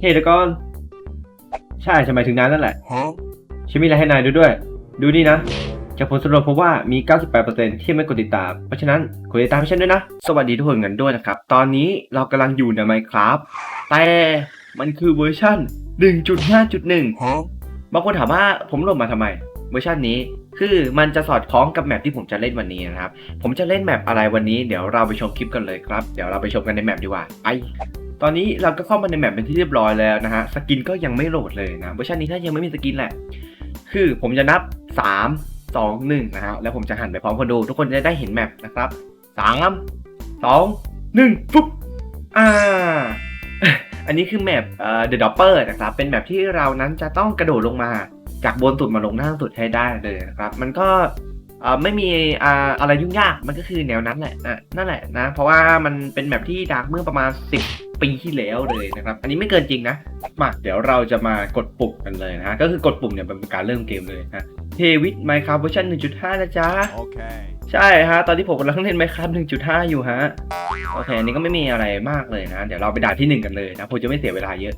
เฮ้ยเดี๋ยวก่อนใช่ฉันหมายถึงนายนั่นแหละ Huh? ฉันมีอะไรให้นายดูด้วย ดูนี่นะจากผลสำรวจพบว่ามี 98%ที่ไม่กดติดตาม เพราะฉะนั้นกดติดตามให้ฉันด้วยนะ สวัสดีทุกคนกันด้วยนะครับ ตอนนี้เรากำลังอยู่ใน Minecraft แต่มันคือเวอร์ชัน1.5.1 Huh? บางคนถามว่าผมโหลดมาทำไม เวอร์ชันนี้คือมันจะสอดคล้องกับแมปที่ผมจะเล่นวันนี้นะครับ ผมจะเล่นแมปอะไรวันนี้ เดี๋ยวเราไปชมคลิปกันเลยครับ เดี๋ยวเราไปชมกันในแมปดีกว่า ไป ตอนนี้เราก็เข้ามาในแมปเป็นที่เรียบร้อยแล้วนะฮะ สกินก็ยังไม่โหลดเลยนะ เวอร์ชันนี้ถ้ายังไม่มีสกินแหละ คือผมจะนับ 3 2 1นะฮะ แล้วผมจะหันไปพร้อมคนดู ทุกคนจะได้เห็นแมปนะครับ 3 2 1ปุ๊บ อ่า อันนี้คือแมปเอ่อ The Dopper นะครับ เป็นแมปที่เรานั้นจะต้องกระโดดลงมาจากบนสุดมาลงล่างสุดให้ได้เลยนะครับ มันก็ ไม่มีอ่าอะไรยุ่งยากมันก็คือแนวนั้นแหละนะนั่นแหละนะ เพราะว่ามันเป็นแมปที่ดักเมื่อประมาณ 10 ปีที่แล้วเลยนะครับ อันนี้ไม่เกินจริงนะมาเดี๋ยวเราจะมากดปุ่มกันเลยนะฮะก็คือกดปุ่มเนี่ยเป็นการเริ่มเกมเลยนะเทวิตไมค์ครับเวอร์ชัน1.5 นะจ๊ะ Okay. ใช่ฮะ ตอนที่ผมกำลังเล่นไมค์ครับ1.5 อยู่ฮะ โอเค อันนี้ก็ไม่มีอะไรมากเลยนะ เดี๋ยวเราไปด่านที่ 1 กันเลยนะผมจะไม่เสียเวลาเยอะ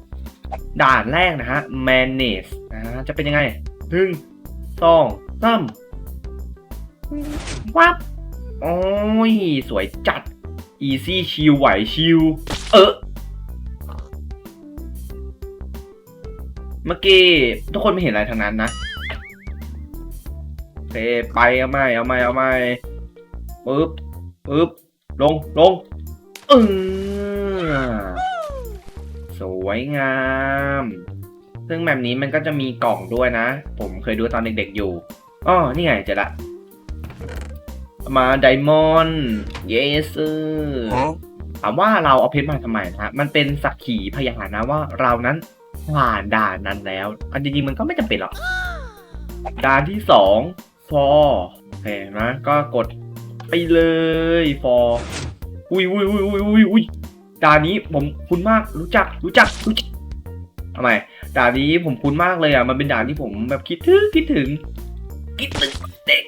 ด่านแรกนะฮะ manage นะฮะจะเป็นยังไงหนึ่งสองสาม วับโอ้ย สวยจัด easy ชิลไหวชิลเออ เมื่อกี้ ทุกคนไม่เห็นอะไรทางนั้นนะเคไปเอาไม่เอาไม่เอาไม่ปึ๊บปึ๊บลงลงเออสวยงาม ซึ่งแบบนี้มันก็จะมีกล่องด้วยนะ ผมเคยดูตอนเด็กๆอยู่อ๋อนี่ไงเจอละ มาไดมอนด์เยส Huh? ถามว่าเราเอาเพชรมาทำไมนะฮะ มันเป็นสักขีพยานนะว่าเรานั้นผ่านด่านนั้นแล้ว อันจริงๆมันก็ไม่จำเป็นหรอก ด่านที่สองฟอร์โอเคนะก็กดไปเลยฟอร์อุ้ยอุ้ยอุ้ยอุ้ยอุ้ยอุ้ยด่านนี้ผมคุ้นมากรู้จักรู้จักรู้จักทำไมด่านนี้ผมคุ้นมากเลยอะ มันเป็นด่านที่ผมแบบคิดถึงคิดถึงคิดถึงเด็ก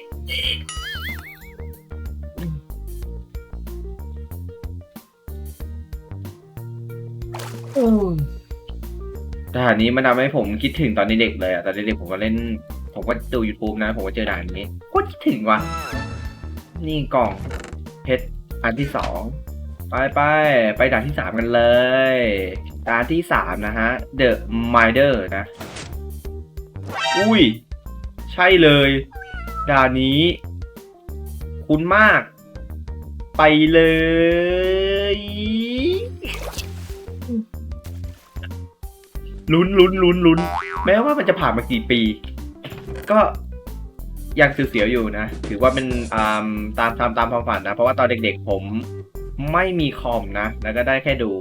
ด่านนี้มันทำให้ผมคิดถึงตอนเด็กๆเลยอะตอนเด็กๆผมก็เล่น ผมก็ดู YouTube นะ ผมก็เจอด่านนี้โคตรคิดถึงว่ะ นี่กล่องเพชรอันที่สองไปไปไปด่านที่สามกันเลย ด่านที่สามนะฮะ The Mider นะ อุ้ย ใช่เลย ด่านนี้ คุ้นมาก ไปเลย ลุ้นลุ้นลุ้นลุ้นแม้ว่ามันจะผ่านมากี่ปี ก็ยังเสียวๆอยู่นะ ถือว่าเป็นตามตามตามความฝันนะ เพราะว่าตอนเด็กๆผมไม่มีคอมนะ แล้วก็ได้แค่ดู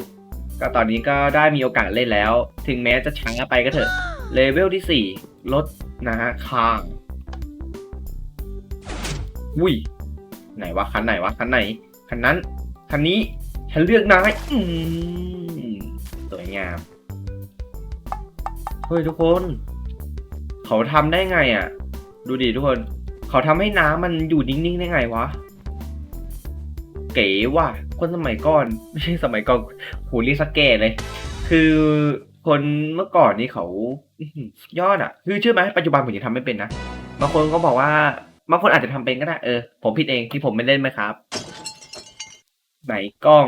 ก็ตอนนี้ก็ได้มีโอกาสเล่นแล้ว ถึงแม้จะช้าไปก็เถอะ เลเวลที่ 4 ลดนะฮะคางอุ้ย ไหนวะ คันไหนวะ คันไหน คันนั้น คันนี้ ฉันเลือกนายอืมสวยงาม เฮ้ยทุกคน เขาทำได้ไงอะ ดูดิทุกคน เขาทำให้น้ำมันอยู่นิ่งๆได้ไงวะ เก๋ว่ะ คนสมัยก่อน ไม่ใช่สมัยก่อนหเรีสกแก่เลย คือคนเมื่อก่อนนี่เขายอดอะ คือเชื่อไหมปัจจุบันผมยังทำไม่เป็นนะบางคนก็บอกว่าบางคนอาจจะทำเป็นก็ได้เออ ผมผิดเองที่ผมไม่เล่นไหมครับ ไหนกล้อง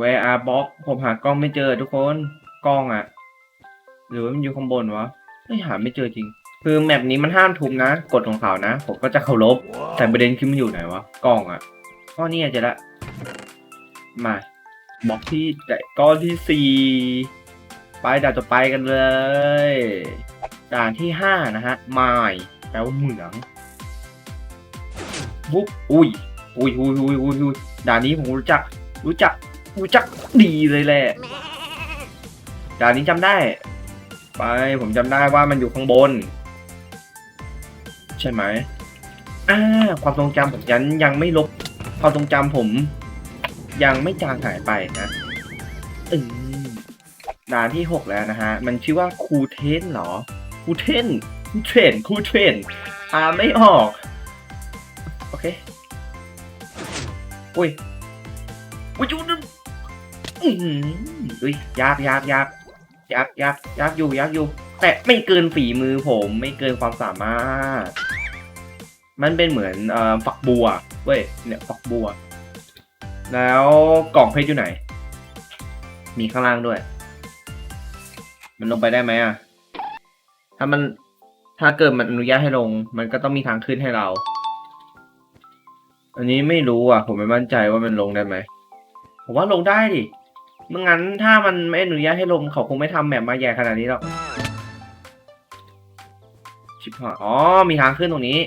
where are box ผมหากล้องไม่เจอทุกคนกล้องอะ หรือว่ามันอยู่ข้างบนวะไม่หาไม่เจอจริง คือแมปนี้มันห้ามทุบนะกฎของเขานะ ผมก็จะเคารพแต่ประเด็นคือมันอยู่ไหนวะกล้องอะก้อนนี้เจอละมาบล็อกที่แต่ก้อนที่สี่ไปด่านต่อไปกันเลยด่านที่ห้านะฮะไม้แปลว่าเหมืองบุ๊บอุ้ยอุ้ยอุ้ยอุ้ยอุ้ยอุ้ยด่านนี้ผมรู้จัก รู้จัก รู้จักดีเลยแหละด่านนี้จำได้ ไปผมจำได้ว่ามันอยู่ข้างบน ใช่ไหมอ่าความทรงจำผมยันยังไม่ลบ ความทรงจำผม ยังไม่จางหายไปนะอืมด่านที่หกแล้วนะฮะ มันชื่อว่าคูเทนเหรอคูเทนคูเทนคูเทนอ่าไม่ออก โอเคอุ้ยอุ้ยจุดนึงอือหืออุ้ยยากยากยาก ยักยักยักอยู่ยักอยู่ แต่ไม่เกินฝีมือผมไม่เกินความสามารถ มันเป็นเหมือนเอ่อฝักบัวเว้ยเนี่ยฝักบัว แล้วกล่องเพชรอยู่ไหน มีข้างล่างด้วย มันลงไปได้ไหมอะ ถ้ามันถ้าเกิดมันอนุญาตให้ลง มันก็ต้องมีทางขึ้นให้เรา อันนี้ไม่รู้อะ ผมไม่มั่นใจว่ามันลงได้ไหม ผมว่าลงได้ดิ เมื่องั้นถ้ามันไม่อนุญาตให้ลงเขาคงไม่ทำแบบมาใหญ่ขนาดนี้หรอกชิบหายอ๋อ มีทางขึ้นตรงนี้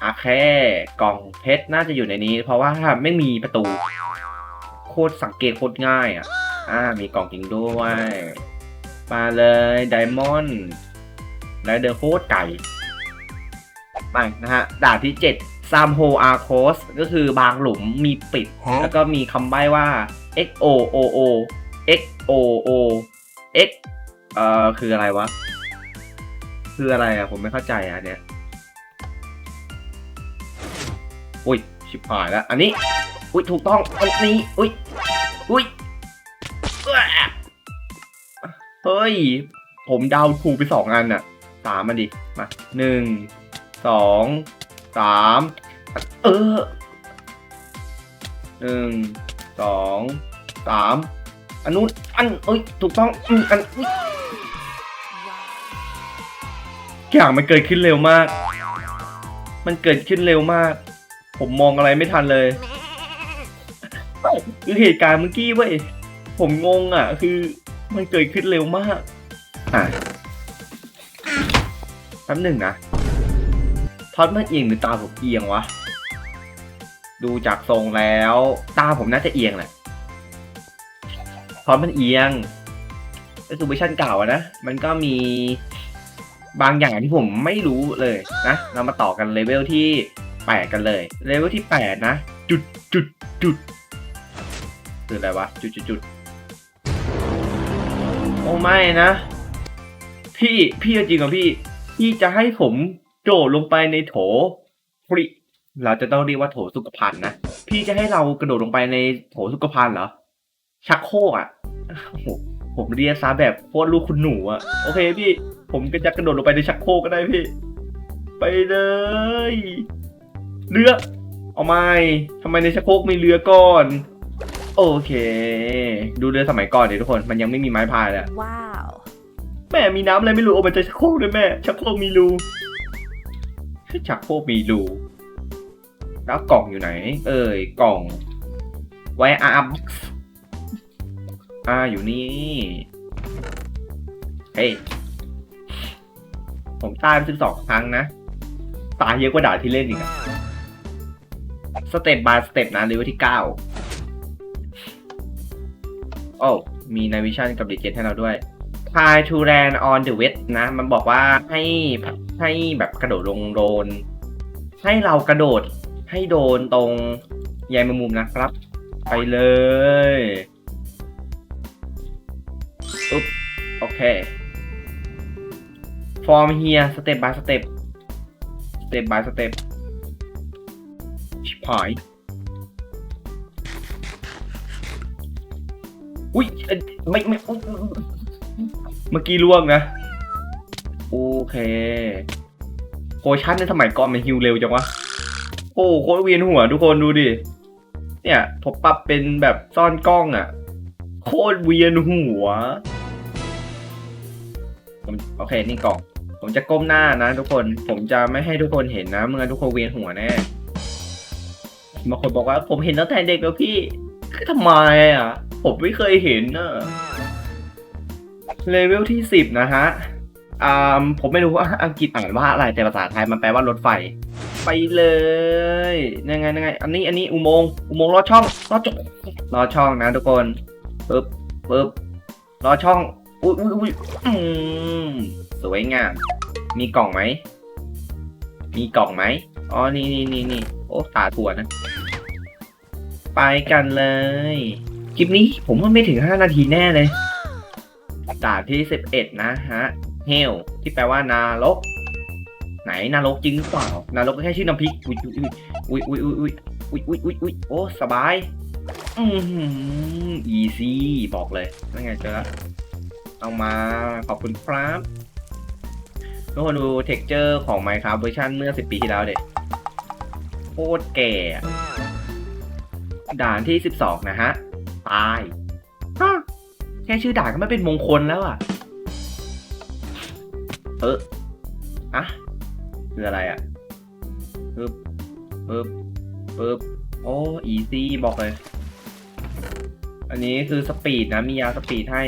โอเคกล่องเพชรน่าจะอยู่ในนี้ เพราะว่าไม่มีประตู โคตรสังเกตโคตรง่ายอะ อ่า มีกล่องจริงด้วยมาเลยไดมอนด์และเดอะโคตรไก่ไปนะฮะด่านที่7 ซามโฮอาร์โคสก็คือบางหลุมมีปิด แล้วก็มีคำใบ้ว่า x o o o x o o x เอ่อคืออะไรวะ คืออะไรอะ ผมไม่เข้าใจอะเนี่ยอุ้ย ชิบหายแล้ว อันนี้ อุ้ย ถูกต้องอันนี้ อุ้ย อุ้ยเอ้อเฮ้ย ผมเดาวถูกไปสองอันอะสามมาดิ มาหนึ่งสอง สามเออหนึ่งสองสามอันนู้นอันเอ้ยถูกต้องอืมอันอุ๊ยอย่างมันเกิดขึ้นเร็วมาก มันเกิดขึ้นเร็วมาก ผมมองอะไรไม่ทันเลยคือเหตุการณ์เมื่อกี้เว้ยผมงงอะ คือมันเกิดขึ้นเร็วมาก อะแป๊บหนึ่งนะ ท็อตมันเอียงหรือตาผมเอียงวะ ดูจากทรงแล้ว ตาผมน่าจะเอียงแหละท็อตมันเอียงแต่ซูเวอร์ชันเก่าอะนะ มันก็มีบางอย่างที่ผมไม่รู้เลยนะ เรามาต่อกันเลเวลที่แปดกันเลย เลเวลที่แปดนะ จุดจุดจุดคืออะไรวะ จุดจุดจุดโอ้ไม่นะ พี่ พี่จริงเหรอพี่ พี่จะให้ผม โจดลงไปในโถฟรีเราจะต้องเรียกว่าโถสุขภัณฑ์นะ พี่จะให้เรากระโดดลงไปในโถสุขภัณฑ์เหรอ ชักโครกอะโอ้โหผมเรียกซะแบบโคตรลูกคุณหนูอะ โอเคพี่ ผมก็จะกระโดดลงไปในชักโครกก็ได้พี่ ไปเลย เรือ เอาไม่ทำไมในชักโครกมีเรือก่อน โอเค ดูเรือสมัยก่อนเดี๋ยวทุกคน มันยังไม่มีไม้พายเลยอะ Wow. แม่มีน้ำอะไรไม่รู้เอามาจากชักโครกด้วยแม่ ชักโครกมีรู ชักโครกมีรูแล้วกล่องอยู่ไหน เอ่ยกล่องไว้อาร์บ็อกซ์อ่าอยู่นี่ เฮ้ย ผมตายไปถึงสองครั้งนะ ตายเยอะกว่าด่าที่เล่นอีกอะสเต็ปบายสเต็ปนะเลเวลที่เก้าโอ้มีนาวิชั่นกับดิเจให้เราด้วย Try to land on the wet นะ มันบอกว่าให้ให้แบบกระโดดลงโดน ให้เรากระโดดให้โดนตรงใยแมงมุมนะครับ ไปเลยอุ๊บโอเค form here step by step step by step ชิบหายอุ้ยไม่ไม่ มื่อกี้ล่วงนะ โอเคโคชั่นในสมัยก่อนมันฮิวเร็วจังวะ โอ้โคตรเวียนหัวทุกคนดูดิ เนี่ยผมปรับเป็นแบบซ่อนกล้องอะ่ะ โคตรเวียนหัวผมโอเค นี่กล่อง ผมจะก้มหน้านะทุกคน ผมจะไม่ให้ทุกคนเห็นนะเมื่อทุกคนเวียนหัวแน่บางคนบอกว่าผมเห็นตั้งแต่เด็กแล้วพี่คือทำไมอะ ผมไม่เคยเห็นน่ะ เลเวลที่สิบนะฮะอ่าผมไม่รู้ว่าอังกฤษอ่านว่าอะไรแต่ภาษาไทยมันแปลว่ารถไฟ ไปเลยยังไงยังไง อันนี้อันนี้อุโมงค์อุโมงค์ลอดช่องลอดช่องลอดช่องนะทุกคนปึ๊บปึ๊บลอดช่องอุ้ยอุ้ยอุ้ยอืมสวยงาม มีกล่องไหมมีกล่องไหมอ๋อนี่นี่นี่นี่โอ้ตาถั่วนะ ไปกันเลย คลิปนี้ผมว่าไม่ถึง 5 นาทีแน่เลย ด่านที่ 11 นะฮะเฮลที่แปลว่านารก ไหนนารกจริงหรือเปล่านารกก็แค่ชื่อน้ำพริกอุ้ยอุ้ยอุ้ยอุ้ยอุ้ยอุ้ยอุ้ยอุ้ยอุ้ยโอ้สบายอือหือ easy บอกเลยนั่นไงเจอแล้วเอามาขอบคุณครับทุกคนดูเท็กเจอร์ของ Minecraft เวอร์ชันเมื่อ 10 ปีที่แล้วเด็กโคตรแก่ ด่านที่ 12 นะฮะ ตาย แค่ชื่อด่านก็ไม่เป็นมงคลแล้วอะ เอออะคืออะไรอะปึ๊บปึ๊บปึ๊บโอ้อีซี่บอกเลย อันนี้คือสปีดนะ มียาสปีดให้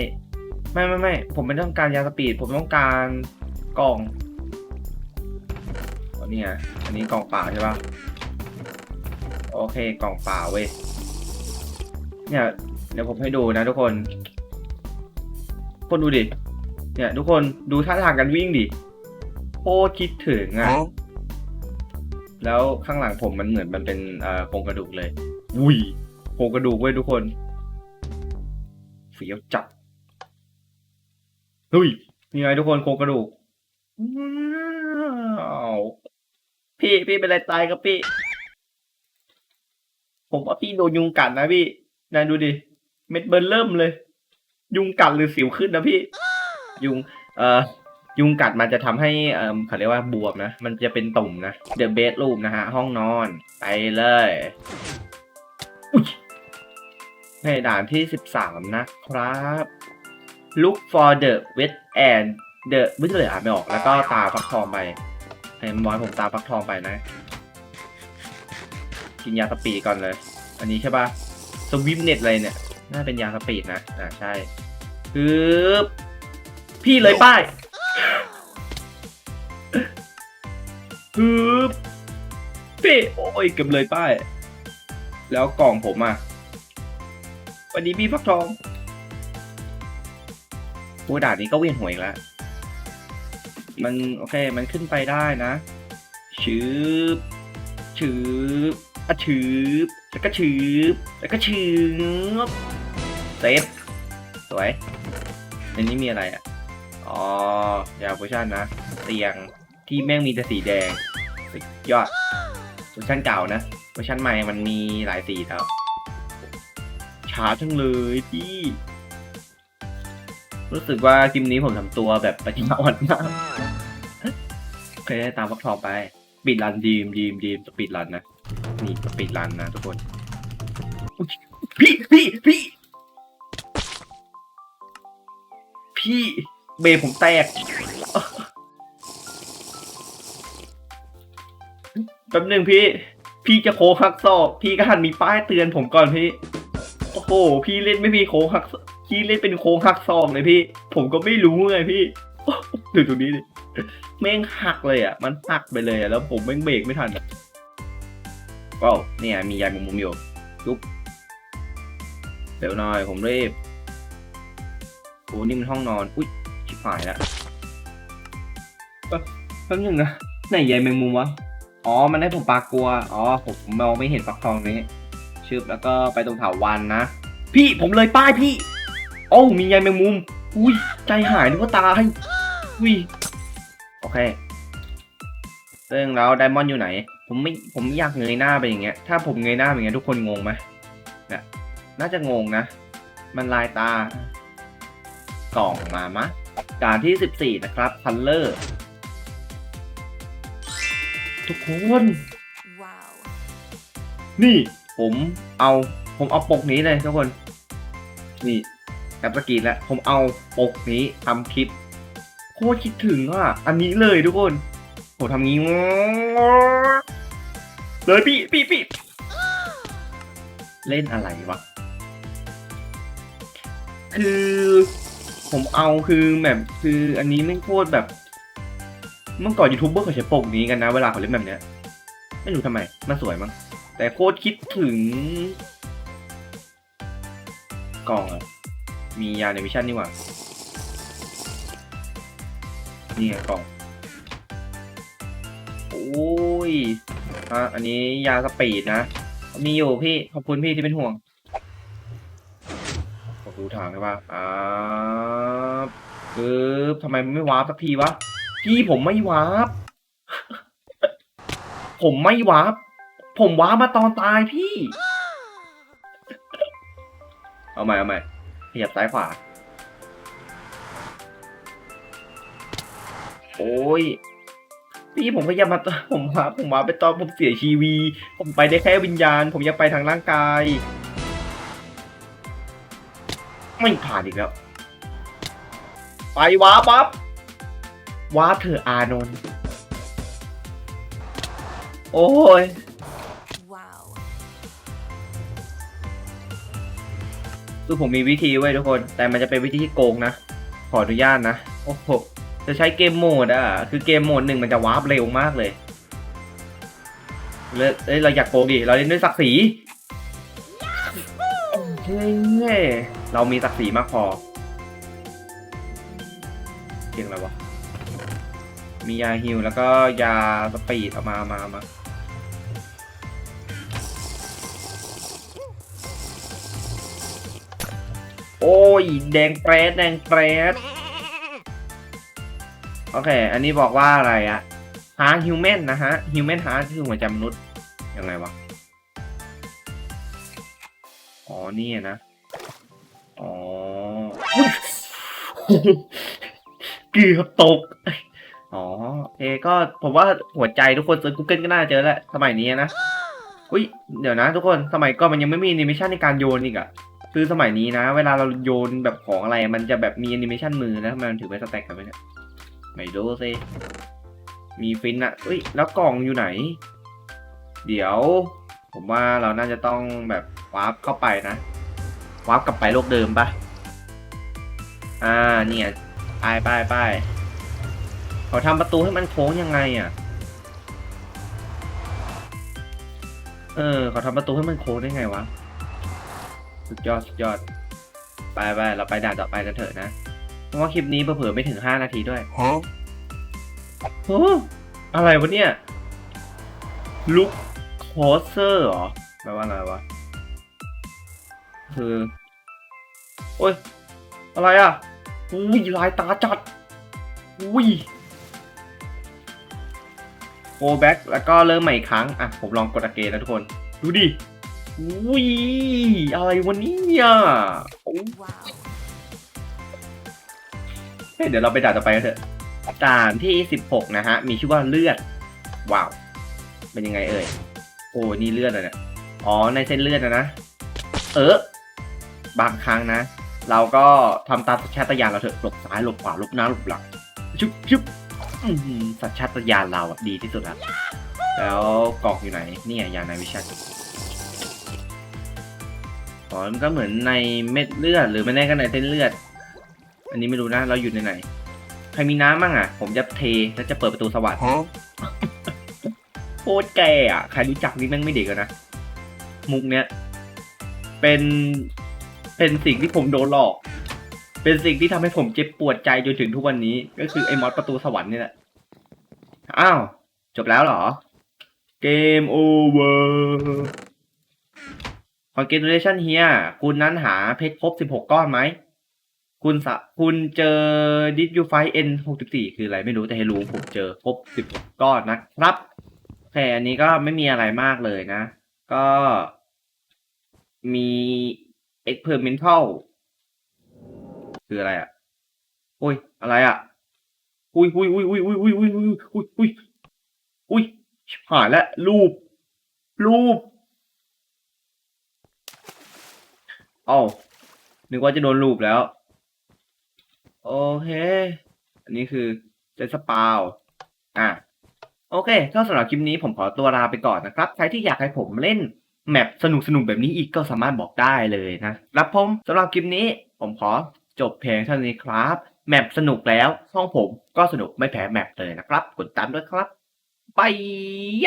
ไม่ไม่ไม่ผมไม่ต้องการยาสปีด ผมต้องการกล่องอันนี้ไงอันนี้กล่องเปล่าใช่ปะโอเคกล่องเปล่าเว้ยเนี่ยเดี๋ยวผมให้ดูนะทุกคน คนดูดิ เนี่ยทุกคนดูท่าทางการวิ่งดิโคตรคิดถึงอะ แล้วข้างหลังผมมันเหมือนมันเป็นเอ่อโครงกระดูกเลยอุ้ยโครงกระดูกเว้ยทุกคนเฟี้ยวจับเฮ้ยนี่ไงทุกคนโครงกระดูกว้าวพี่พี่เป็นอะไรตายครับพี่ ผมว่าพี่โดนยุงกัดนะพี่นายดูดิ เม็ดเบิร์นเริ่มเลย ยุงกัดหรือสิวขึ้นนะพี่ ยุง เอ่อ ยุงกัดมันจะทำให้เอ่อเขาเรียกว่าบวมนะ มันจะเป็นตุ่มนะ The bedroom นะฮะ ห้องนอน ไปเลยในด่านที่ 13 นะครับ look for the wet and the ไม่ใช่เลยอ่านไม่ออก แล้วก็ตาฟักทองไปให้มอยผมตาฟักทองไปนะ กินยาสปีก่อนเลย อันนี้ใช่ปะสวิมเน็ตเลยเนี่ย น่าเป็นยาสปีดนะ อ่าใช่คือพี่เลยป้ายฮึบพี่โอ้ยเกือบเลยป้าย แล้วกล่องผมอะวันนี้พี่ฟักทองโอ้ด่านนี้ก็เวียนหัวอีกแล้ว มันโอเค มันขึ้นไปได้นะชืบชืบอะชืบแล้วก็ชืบแล้วก็ชืบ เซฟสวยอันนี้มีอะไรอะ อ๋อยาโพชั่นนะ เตียงที่แม่งมีแต่สีแดงสุดยอดเวอร์ชันเก่านะเวอร์ชันใหม่มันมีหลายสีแล้วช้าจังเลยพี่ รู้สึกว่าคลิปนี้ผมทำตัวแบบปัญญาอ่อนมากโอเคตามพักทองไปปีดรันดีมดีมดีมสปีดรันนะนี่สปีดรันนะทุกคนพี่พี่พี่ พี่เบรผมแตกแป๊บหนึ่งพี่ พี่จะโค้หักศอกพี่ก็หันมีป้ายเตือนผมก่อนพี่ โอ้โห พี่เล่นไม่มีโค้หักพี่เล่นเป็นโค้งหักศอกเลยพี่ ผมก็ไม่รู้ไงพี่ดูตรงนี้ดิแม่งหักเลยอะ มันหักไปเลยอะแล้วผมแม่งเบรกไม่ทันอะก็เนี่ยมียายมุมมุมอยู่จุ๊บเดี๋ยวหน่อยผมรีบ โอ้นี่มันห้องนอน อุ้ยชิบหายแล้วแป๊บนึงนะไหนยายแมงมุมวะ อ๋อ มันให้ผมปลากลัว อ๋อ ผมมองไม่เห็นปักทองนี้ชึบแล้วก็ไปตรงเถาวันนะ พี่ผมเลยป้ายพี่ โอ้มียายแมงมุม อุ้ยใจหายนึกว่าตาย อุ้ย โอเค เรื่องแล้วไดมอนด์อยู่ไหน ผมไม่ ผมไม่อยากเงยหน้าไปอย่างเงี้ย ถ้าผมเงยหน้าไปอย่างเงี้ยทุกคนงงไหมเนี่ยน่าจะงงนะ มันลายตา กล่องมามะด่านที่ 14 นะครับพันเลอร์ทุกคน Wow. นี่ผมเอาผมเอาปกนี้เลยทุกคน นี่แอปสกรีนแล้วผมเอาปกนี้ทำคลิป โคตรคิดถึงอะ อันนี้เลยทุกคน ผมทำงี้ เลยพี่พี่พี่เล่นอะไรวะ คือ ผมเอาคือแบบคืออันนี้ไม่โคตรแบบ เมื่อก่อนยูทูบเบอร์เขาใช้ปกนี้กันนะ เวลาเขาเล่นแบบเนี้ย ไม่รู้ทำไม มันสวยมั้ง แต่โคตรคิดถึง กล่องอะมียาในวิชั่นนี่หว่า นี่ไงกล่อง โอ้ยอะอันนี้ยาสปีดนะ มีอยู่พี่ ขอบคุณพี่ที่เป็นห่วง ทางได้ป่ะอ่าคือทำไมมันไม่วาร์ปสักทีวะ พี่ผมไม่วาร์ป ผมไม่วาร์ป ผมวาร์ปมาตอนตายพี่ เอาใหม่เอาใหม่ขยับซ้ายขวา โอ้ย พี่ผมพยายามมาผมมาผมมาไปตอนผมเสียชีวี ผมไปได้แค่วิญญาณ ผมยังไปทางร่างกาย ไม่ผ่านอีกแล้ว ไปว้าปั๊บว้าเถอะอานนท์โอ้ย Wow. คือผมมีวิธีไว้ยทุกคน แต่มันจะเป็นวิธีที่โกงนะ ขออนุญาตนะ โอ้โห จะใช้เกมโหมดอะ คือเกมโหมดหนึ่งมันจะวาร์ปเร็วมากเลยเลยเอ้ยเราอยากโกงดิ เราเล่นด้วยศักดิ์ศรีโอเค เรามีศักดิ์ศรีมากพอเก่งอะไรวะ มียาฮิลแล้วก็ยาสปีดเอามาเอามามาโอ้ย แดงแปรดแดงแปรดโอเค อันนี้บอกว่าอะไรอะฮาร์ฮิวแมนนะฮะฮิวแมนฮาร์คือหัวใจมนุษย์ยังไงวะ อ๋อ นี่นะ อ๋อเกือบตก อ๋อ เอ ก็ผมว่าหัวใจทุกคนเซิร์ช Google ก็น่าเจอแหล้วสมัยนี้นะ อุ้ย เดี๋ยวนะทุกคน สมัยก่อนมันยังไม่มีแอนิเมชันในการโยนอีกอะคือสมัยนี้นะ เวลาเราโยนแบบของอะไร มันจะแบบมีแอนิเมชันมือแล้วทำไมมันถือไปสแต็กกันไหมเนี่ยไม่รู้สิมีฟินอะอุ้ย แล้วกล่องอยู่ไหน เดี๋ยว ผมว่าเราน่าจะต้องแบบวาร์ปเข้าไปนะ วาร์ปกลับไปโลกเดิมปะอ่าเนี่ยไปไปไปเขาทำประตูให้มันโค้งยังไงอะเออเขาทำประตูให้มันโค้งได้ไงวะ สุดยอดสุดยอด ไปไปเราไปด่านต่อไปกันเถอะนะ เพราะว่าคลิปนี้เผื่อๆไม่ถึงห้านาทีด้วย Huh? โอ้อะไรวะเนี่ยลุกคอเซอร์เหรอแปลว่าอะไรวะ คือ โอ้ย อะไรอะอุ้ยลายตาจัดอุ้ยโ o แบ็กแล้วก็เริ่มใหม่อีกครั้ง อะ ผมลองกดอเกนแล้วทุกคน ดูดิอุ้ย อะไรวะเนี่ยโอ้ Wow. เฮ้ยเดี๋ยวเราไปด่านต่อไปกันเถอะด่านที่ 16 นะฮะ มีชื่อว่าเลือด ว้าว เป็นยังไงเอ่ย โอ้นี่เลือดอะเนี่ย อ๋อ ในเส้นเลือดนะนะ เออบางครั้งนะ เราก็ทำตามสัญชาตญาณเราเถอะหลบซ้ายหลบขวาหลบหน้าหลบหลังชุบชุบอื้อหือสัญชาตญาณเราอะดีที่สุดละแล้วกล่องอยู่ไหนเนี่ยยาในวิชั่นอ๋อมันก็เหมือนในเม็ดเลือด หรือไม่แน่ก็ในเส้นเลือด อันนี้ไม่รู้นะเราอยู่ในไหนใครมีน้ำบ้างอะ ผมจะเทแล้วจะเปิดประตูสวรรค์ Huh? โคตรแก่อะใครรู้จักนี่แม่งไม่เด็กแล้วนะมุกเนี้ยเป็น เป็นสิ่งที่ผมโดนหลอก เป็นสิ่งที่ทำให้ผมเจ็บปวดใจจนถึงทุกวันนี้ ก็คือไอ้มอดประตูสวรรค์นี่แหละ อ้าว จบแล้วเหรอ เกมโอเวอร์ Congratulation เฮียคุณนั้นหาเพชรครบ16ก้อนไหม คุณสะคุณเจอ Did you find N 64คืออะไรไม่รู้แต่ให้รู้ผมเจอครบ16ก้อนนะครับโอเคอันนี้ก็ไม่มีอะไรมากเลยนะ ก็มี experimental คืออะไรอะอุ้ย อะไรอะ อุ้ยอุ้ยอุ้ยอุ้ยอุ้ยอุ้ยอุ้ยอุ้ยอุ้ยอุ้ยหายแล้วรูป รูปเอ้านึกว่าจะโดนรูปแล้ว โอเค อันนี้คือเซตสปาวอะ โอเค ก็สำหรับคลิปนี้ผมขอตัวลาไปก่อนนะครับ ใครที่อยากให้ผมเล่น แมปสนุกสนุกๆแบบนี้อีกก็สามารถบอกได้เลยนะครับผมสำหรับคลิปนี้ผมขอจบเพลงเท่านี้ครับ แมปสนุกแล้วช่องผมก็สนุกไม่แพ้แมปเลยนะครับ กดตามด้วยครับ ไปย